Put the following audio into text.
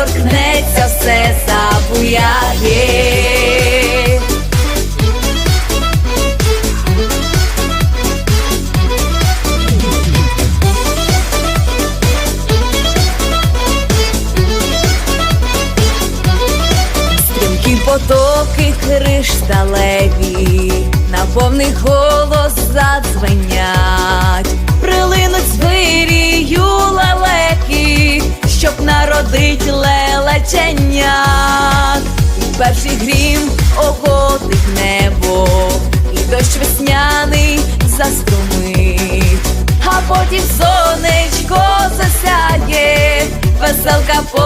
торкнеться, все забуяє. Стрімкі потоки кришталеві, наповний гор. Весняний думить, а потім сонечко засяє, веселка мить.